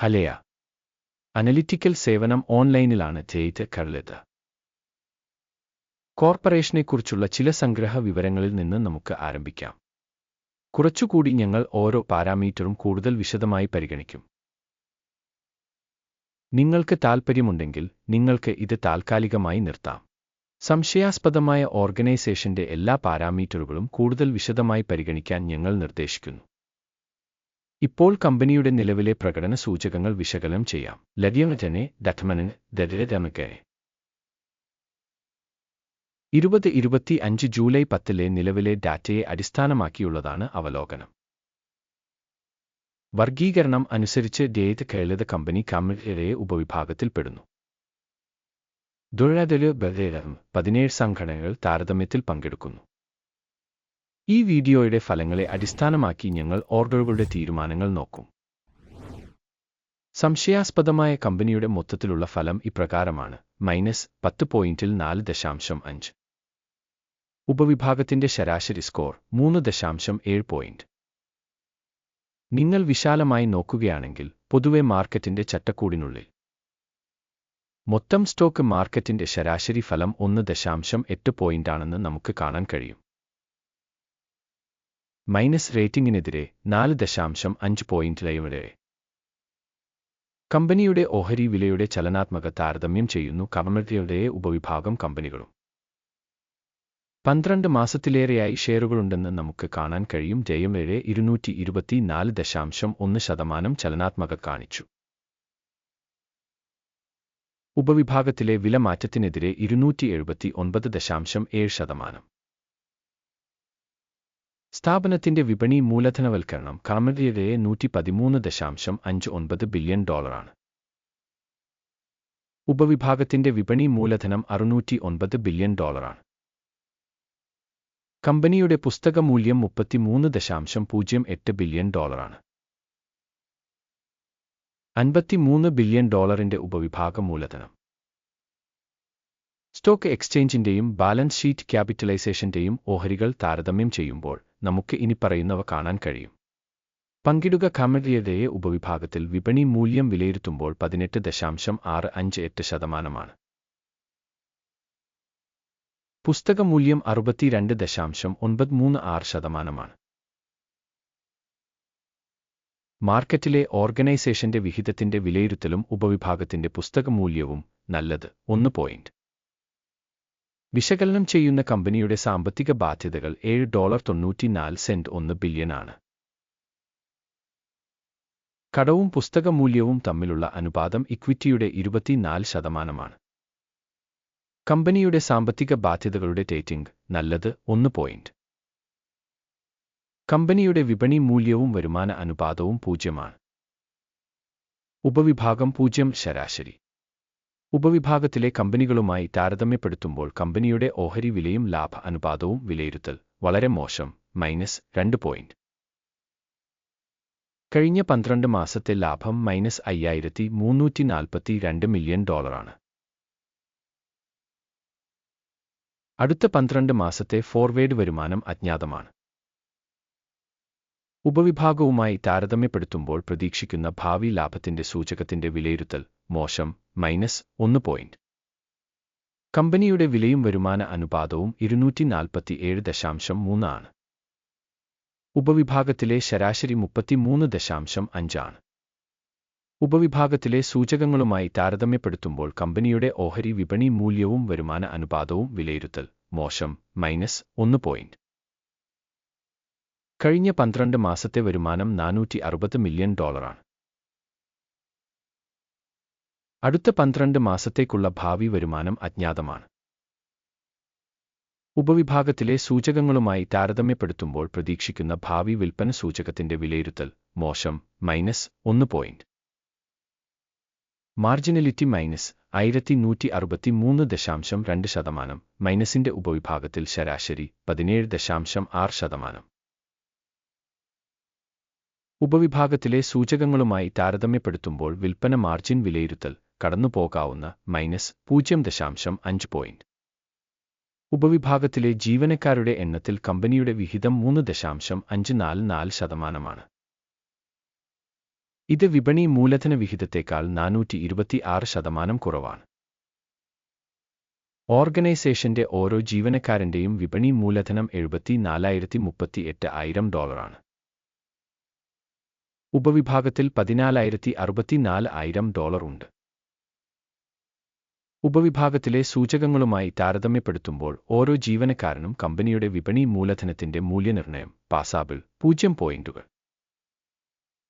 ഹലയ. Analytical സേവനം ഓൺലൈനിലാണ് ചെയ്ത് കരുളത്. കോർപ്പറേഷനെക്കുറിച്ചുള്ള ചില സംഗ്രഹ വിവരങ്ങളിൽ നിന്ന് നമുക്ക് ആരംഭിക്കാം. കുറച്ചുകൂടി ഞങ്ങൾ ഓരോ പാരാമീറ്ററും കൂടുതൽ വിശദമായി പരിഗണിക്കും. നിങ്ങൾക്ക് താൽപ്പര്യമുണ്ടെങ്കിൽ നിങ്ങൾക്ക് ഇത് താൽക്കാലികമായി നിർത്താം. സംശയാസ്പദമായ ഓർഗനൈസേഷന്റെ എല്ലാ പാരാമീറ്ററുകളും കൂടുതൽ വിശദമായി പരിഗണിക്കാൻ ഞങ്ങൾ നിർദ്ദേശിക്കുന്നു. ഇപ്പോൾ കമ്പനിയുടെ നിലവിലെ പ്രകടന സൂചകങ്ങൾ വിശകലനം ചെയ്യാം. ലര്യവജനെ ഡറ്റ്മനന് ദരിദ്രമക്കെ ഇരുപത് ഇരുപത്തി അഞ്ച് ജൂലൈ പത്തിലെ നിലവിലെ ഡാറ്റയെ അടിസ്ഥാനമാക്കിയുള്ളതാണ് അവലോകനം. വർഗീകരണം അനുസരിച്ച് ഡേത് കേളിത കമ്പനി കമ്മിറ്റിയുടെ ഉപവിഭാഗത്തിൽപ്പെടുന്നു ദുഴതിൽ ബലേരം പതിനേഴ് സംഘടനകൾ താരതമ്യത്തിൽ പങ്കെടുക്കുന്നു. ഈ വീഡിയോയുടെ ഫലങ്ങളെ അടിസ്ഥാനമാക്കി ഞങ്ങൾ ഓർഡറുകളുടെ തീരുമാനങ്ങൾ നോക്കും. സംശയാസ്പദമായ കമ്പനിയുടെ മൊത്തത്തിലുള്ള ഫലം ഇപ്രകാരമാണ്. മൈനസ് പത്ത് പോയിന്റിൽ നാല് ദശാംശം അഞ്ച്. ഉപവിഭാഗത്തിന്റെ ശരാശരി സ്കോർ മൂന്ന് ദശാംശം ഏഴ് പോയിന്റ്. നിങ്ങൾ വിശാലമായി നോക്കുകയാണെങ്കിൽ പൊതുവെ മാർക്കറ്റിന്റെ ചട്ടക്കൂടിനുള്ളിൽ. മൊത്തം സ്റ്റോക്ക് മാർക്കറ്റിന്റെ ശരാശരി ഫലം ഒന്ന് ദശാംശം എട്ട് പോയിന്റാണെന്ന് നമുക്ക് കാണാൻ കഴിയും. മൈനസ് റേറ്റിംഗിനെതിരെ നാല് ദശാംശം അഞ്ച് പോയിന്റ് പോയിന്റിലയുടെ കമ്പനിയുടെ ഓഹരി വിലയുടെ ചലനാത്മക താരതമ്യം ചെയ്യുന്നു കമ്മിറ്റിയുടെ ഉപവിഭാഗം കമ്പനികളും. പന്ത്രണ്ട് മാസത്തിലേറെയായി ഷെയറുകളുണ്ടെന്ന് നമുക്ക് കാണാൻ കഴിയും. ജയമേഴ് ഇരുന്നൂറ്റി ഇരുപത്തിനാല് ദശാംശം ഒന്ന് ശതമാനം ചലനാത്മക കാണിച്ചു. ഉപവിഭാഗത്തിലെ വില മാറ്റത്തിനെതിരെ ഇരുന്നൂറ്റി എഴുപത്തി ഒൻപത് ദശാംശം ഏഴ് ശതമാനം. സ്ഥാപനത്തിന്റെ വിപണി മൂലധനവൽക്കരണം കമ്മിറ്റിയുടെ നൂറ്റി പതിമൂന്ന് ദശാംശം അഞ്ച് ഒൻപത് ബില്യൺ ഡോളറാണ്. ഉപവിഭാഗത്തിന്റെ വിപണി മൂലധനം അറുന്നൂറ്റി ഒൻപത് ബില്യൺ ഡോളറാണ്. കമ്പനിയുടെ പുസ്തക മൂല്യം മുപ്പത്തിമൂന്ന് ദശാംശം പൂജ്യം എട്ട് ബില്യൺ ഡോളറാണ്. അൻപത്തിമൂന്ന് ബില്യൺ ഡോളറിന്റെ ഉപവിഭാഗ മൂലധനം. സ്റ്റോക്ക് എക്സ്ചേഞ്ചിന്റെയും ബാലൻസ് ഷീറ്റ് ക്യാപിറ്റലൈസേഷന്റെയും ഓഹരികൾ താരതമ്യം ചെയ്യുമ്പോൾ നമുക്ക് ഇനി പറയുന്നവ കാണാൻ കഴിയും. പങ്കിടുക കമ്മിറ്റിയുടെ ഉപവിഭാഗത്തിൽ വിപണി മൂല്യം വിലയിരുത്തുമ്പോൾ പതിനെട്ട് ദശാംശം ആറ് അഞ്ച് എട്ട് ശതമാനമാണ്. പുസ്തക മൂല്യം അറുപത്തിരണ്ട് ദശാംശം ഒൻപത് മൂന്ന് ആറ് ശതമാനമാണ്. മാർക്കറ്റിലെ ഓർഗനൈസേഷന്റെ വിഹിതത്തിന്റെ വിലയിരുത്തലും ഉപവിഭാഗത്തിന്റെ പുസ്തക മൂല്യവും നല്ലത് ഒന്ന് പോയിന്റ്. വിശകലനം ചെയ്യുന്ന കമ്പനിയുടെ സാമ്പത്തിക ബാധ്യതകൾ ഏഴ് ഡോളർ തൊണ്ണൂറ്റിനാല് സെന്റ് ഒന്ന് ബില്യൺ ആണ്. കടവും പുസ്തക മൂല്യവും തമ്മിലുള്ള അനുപാതം ഇക്വിറ്റിയുടെ ഇരുപത്തിനാല് ശതമാനമാണ്. കമ്പനിയുടെ സാമ്പത്തിക ബാധ്യതകളുടെ ടേറ്റിംഗ് നല്ലത് ഒന്ന് പോയിന്റ്. കമ്പനിയുടെ വിപണി മൂല്യവും വരുമാന അനുപാതവും പൂജ്യമാണ്. ഉപവിഭാഗം പൂജ്യം ശരാശരി. ഉപവിഭാഗത്തിലെ കമ്പനികളുമായി താരതമ്യപ്പെടുത്തുമ്പോൾ കമ്പനിയുടെ ഓഹരി വിലയും ലാഭ അനുപാതവും വിലയിരുത്തൽ വളരെ മോശം മൈനസ് രണ്ട് പോയിന്റ്. കഴിഞ്ഞ പന്ത്രണ്ട് മാസത്തെ ലാഭം മൈനസ് അയ്യായിരത്തി മുന്നൂറ്റി നാൽപ്പത്തി രണ്ട് മില്യൺ ഡോളറാണ് അടുത്ത പന്ത്രണ്ട് മാസത്തെ ഫോർവേഡ് വരുമാനം അജ്ഞാതമാണ്. ഉപവിഭാഗവുമായി താരതമ്യപ്പെടുത്തുമ്പോൾ പ്രതീക്ഷിക്കുന്ന ഭാവി ലാഭത്തിന്റെ സൂചകത്തിന്റെ വിലയിരുത്തൽ മോശം മൈനസ് ഒന്ന് പോയിന്റ് കമ്പനിയുടെ വിലയും വരുമാന അനുപാതവും ഇരുന്നൂറ്റി നാൽപ്പത്തി ഏഴ് ദശാംശം മൂന്നാണ്. ഉപവിഭാഗത്തിലെ ശരാശരി മുപ്പത്തിമൂന്ന് ദശാംശം അഞ്ചാണ്. ഉപവിഭാഗത്തിലെ സൂചകങ്ങളുമായി താരതമ്യപ്പെടുത്തുമ്പോൾ കമ്പനിയുടെ ഓഹരി വിപണി മൂല്യവും വരുമാന അനുപാതവും വിലയിരുത്തൽ മോശം മൈനസ് ഒന്ന് പോയിന്റ് കഴിഞ്ഞ പന്ത്രണ്ട് മാസത്തെ വരുമാനം നാനൂറ്റി അറുപത് മില്യൺ ഡോളറാണ്. അടുത്ത പന്ത്രണ്ട് മാസത്തേക്കുള്ള ഭാവി വരുമാനം അജ്ഞാതമാണ്. ഉപവിഭാഗത്തിലെ സൂചകങ്ങളുമായി താരതമ്യപ്പെടുത്തുമ്പോൾ പ്രതീക്ഷിക്കുന്ന ഭാവി വിൽപ്പന സൂചകത്തിന്റെ വിലയിരുത്തൽ മോശം മൈനസ് ഒന്ന് പോയിന്റ്. മാർജിനലിറ്റി മൈനസ് ആയിരത്തി നൂറ്റി അറുപത്തി മൂന്ന് ദശാംശം രണ്ട് ശതമാനം മൈനസിന്റെ ഉപവിഭാഗത്തിൽ ശരാശരി പതിനേഴ് ദശാംശം ആറ് ശതമാനം. ഉപവിഭാഗത്തിലെ സൂചകങ്ങളുമായി താരതമ്യപ്പെടുത്തുമ്പോൾ വിൽപ്പന മാർജിൻ വിലയിരുത്തൽ കടന്നുപോകാവുന്ന മൈനസ് പൂജ്യം ദശാംശം അഞ്ച് പോയിന്റ് ഉപവിഭാഗത്തിലെ ജീവനക്കാരുടെ എണ്ണത്തിൽ കമ്പനിയുടെ വിഹിതം മൂന്ന് ദശാംശം അഞ്ച് നാല് നാല് ശതമാനമാണ്. ഇത് വിപണി മൂലധന വിഹിതത്തേക്കാൾ നാനൂറ്റി ഇരുപത്തി ആറ് ശതമാനം കുറവാണ്. ഓർഗനൈസേഷന്റെ ഓരോ ജീവനക്കാരന്റെയും വിപണി മൂലധനം എഴുപത്തി നാലായിരത്തി മുപ്പത്തി എട്ട് ആയിരം ഡോളറാണ്. ഉപവിഭാഗത്തിൽ പതിനാലായിരത്തി അറുപത്തിനാല് ആയിരം ഡോളർ ഉണ്ട്. ഉപവിഭാഗത്തിലെ സൂചകങ്ങളുമായി താരതമ്യപ്പെടുത്തുമ്പോൾ ഓരോ ജീവനക്കാരനും കമ്പനിയുടെ വിപണി മൂലധനത്തിന്റെ മൂല്യനിർണയം പാസാബിൾ പൂജ്യം പോയിന്റുകൾ.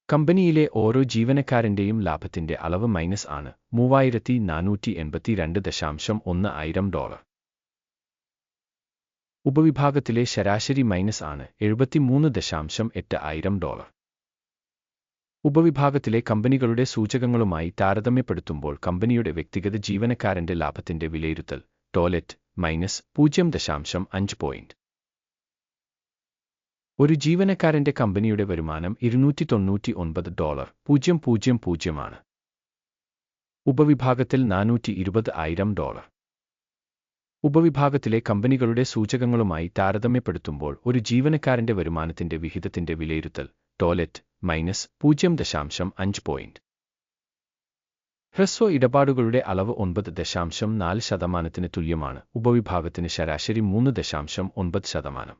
കമ്പനിയിലെ ഓരോ ജീവനക്കാരന്റെയും ലാഭത്തിന്റെ അളവ് മൈനസ് ആണ് മൂവായിരത്തി നാനൂറ്റി എൺപത്തിരണ്ട് ദശാംശം ഒന്ന് ആയിരം ഡോളർ. ഉപവിഭാഗത്തിലെ ശരാശരി മൈനസ് ആണ് എഴുപത്തിമൂന്ന് ദശാംശം എട്ട് ആയിരം ഡോളർ. ഉപവിഭാഗത്തിലെ കമ്പനികളുടെ സൂചകങ്ങളുമായി താരതമ്യപ്പെടുത്തുമ്പോൾ കമ്പനിയുടെ വ്യക്തിഗത ജീവനക്കാരന്റെ ലാഭത്തിന്റെ വിലയിരുത്തൽ ടോയ്ലറ്റ് മൈനസ് പൂജ്യം ദശാംശം അഞ്ച് പോയിന്റ്. ഒരു ജീവനക്കാരന്റെ കമ്പനിയുടെ വരുമാനം ഇരുന്നൂറ്റി തൊണ്ണൂറ്റി ഒൻപത് ഡോളർ പൂജ്യം പൂജ്യം പൂജ്യമാണ് ഉപവിഭാഗത്തിൽ നാനൂറ്റി ഇരുപത് ആയിരം ഡോളർ. ഉപവിഭാഗത്തിലെ കമ്പനികളുടെ സൂചകങ്ങളുമായി താരതമ്യപ്പെടുത്തുമ്പോൾ ഒരു ജീവനക്കാരന്റെ വരുമാനത്തിന്റെ വിഹിതത്തിന്റെ വിലയിരുത്തൽ ടോയ്ലറ്റ് മൈനസ് പൂജ്യം ദശാംശം അഞ്ച് പോയിന്റ് ഹ്രസ്വ ഇടപാടുകളുടെ അളവ് ഒൻപത് ദശാംശം നാല് ശതമാനത്തിന് തുല്യമാണ്. ഉപവിഭാഗത്തിന് ശരാശരി മൂന്ന് ദശാംശം ഒൻപത് ശതമാനം.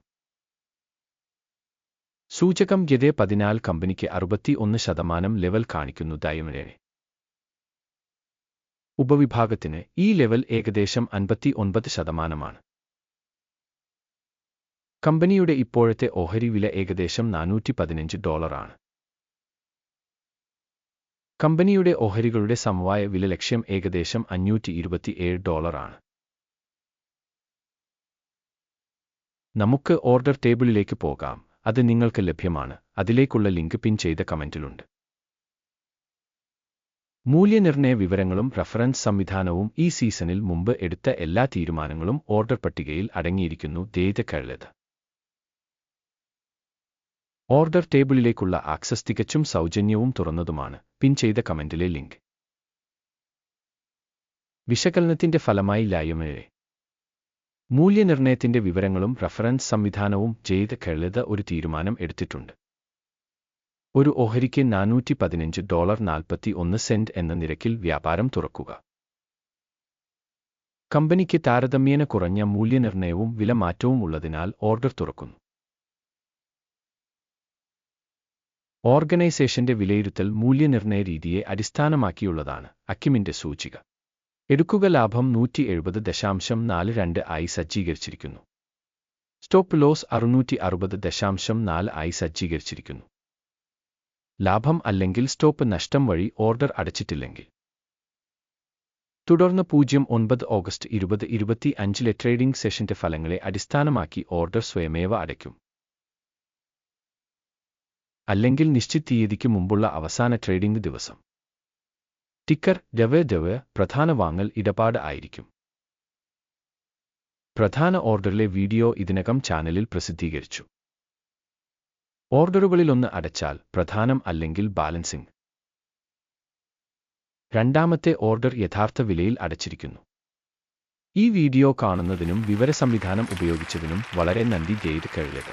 സൂചകം ഗതേ പതിനാല് കമ്പനിക്ക് അറുപത്തി ഒന്ന് ശതമാനം ലെവൽ കാണിക്കുന്നു ദയമനേ ഉപവിഭാഗത്തിന് ഈ ലെവൽ ഏകദേശം അൻപത്തി ഒൻപത് ശതമാനമാണ്. കമ്പനിയുടെ ഇപ്പോഴത്തെ ഓഹരി വില ഏകദേശം നാനൂറ്റി പതിനഞ്ച് ഡോളറാണ്. കമ്പനിയുടെ ഓഹരികളുടെ സമവായ വില ലക്ഷ്യം ഏകദേശം അഞ്ഞൂറ്റി ഇരുപത്തിയേഴ് ഡോളറാണ്. നമുക്ക് ഓർഡർ ടേബിളിലേക്ക് പോകാം. അത് നിങ്ങൾക്ക് ലഭ്യമാണ്. അതിലേക്കുള്ള ലിങ്ക് പിൻ ചെയ്ത കമന്റിലുണ്ട്. മൂല്യനിർണയ വിവരങ്ങളും റഫറൻസ് സംവിധാനവും ഈ സീസണിൽ മുമ്പ് എടുത്ത എല്ലാ തീരുമാനങ്ങളും ഓർഡർ പട്ടികയിൽ അടങ്ങിയിരിക്കുന്നു. ദേത കഴുത് ഓർഡർ ടേബിളിലേക്കുള്ള ആക്സസ് തികച്ചും സൗജന്യവും തുറന്നതുമാണ്. പിൻ ചെയ്ത കമന്റിലെ ലിങ്ക്. വിശകലനത്തിന്റെ ഫലമായി ലായമേഴെ മൂല്യനിർണയത്തിന്റെ വിവരങ്ങളും റഫറൻസ് സംവിധാനവും ചെയ്ത് കെളിത ഒരു തീരുമാനം എടുത്തിട്ടുണ്ട്. ഒരു ഓഹരിക്ക് നാനൂറ്റി പതിനഞ്ച് ഡോളർ നാൽപ്പത്തി ഒന്ന് സെന്റ് എന്ന നിരക്കിൽ വ്യാപാരം തുറക്കുക. കമ്പനിക്ക് താരതമ്യേന കുറഞ്ഞ മൂല്യനിർണയവും വിലമാറ്റവും ഉള്ളതിനാൽ ഓർഡർ തുറക്കുന്നു. ഓർഗനൈസേഷന്റെ വിലയിരുത്തൽ മൂല്യനിർണയ രീതിയെ അടിസ്ഥാനമാക്കിയുള്ളതാണ് അക്കിമിന്റെ സൂചിക. എടുക്കുക ലാഭം നൂറ്റി എഴുപത് ദശാംശം നാല് രണ്ട് ആയി സജ്ജീകരിച്ചിരിക്കുന്നു. സ്റ്റോപ്പ് ലോസ് അറുന്നൂറ്റി അറുപത് ദശാംശം നാല് ആയി സജ്ജീകരിച്ചിരിക്കുന്നു. ലാഭം അല്ലെങ്കിൽ സ്റ്റോപ്പ് നഷ്ടം വഴി ഓർഡർ അടച്ചിട്ടില്ലെങ്കിൽ. തുടർന്ന് പൂജ്യം ഒൻപത് ഓഗസ്റ്റ് ഇരുപത് ഇരുപത്തി അഞ്ചിലെ ട്രേഡിംഗ് സെഷന്റെ ഫലങ്ങളെ അടിസ്ഥാനമാക്കി ഓർഡർ സ്വയമേവ അടയ്ക്കും. അല്ലെങ്കിൽ നിശ്ചിത തീയതിക്ക് മുമ്പുള്ള അവസാന ട്രേഡിംഗ് ദിവസം. ടിക്കർ ഡവ് ഡവ് പ്രധാന വാങ്ങൽ ഇടപാട് ആയിരിക്കും. പ്രധാന ഓർഡറിലെ വീഡിയോ ഇതിനകം ചാനലിൽ പ്രസിദ്ധീകരിച്ചു. ഓർഡറുകളിലൊന്ന് അടച്ചാൽ പ്രധാനം അല്ലെങ്കിൽ ബാലൻസിംഗ് രണ്ടാമത്തെ ഓർഡർ യഥാർത്ഥ വിലയിൽ അടച്ചിരിക്കുന്നു. ഈ വീഡിയോ കാണുന്നതിനും വിവര സംവിധാനം ഉപയോഗിച്ചതിനും വളരെ നന്ദി ചെയ്ത് കഴിയുക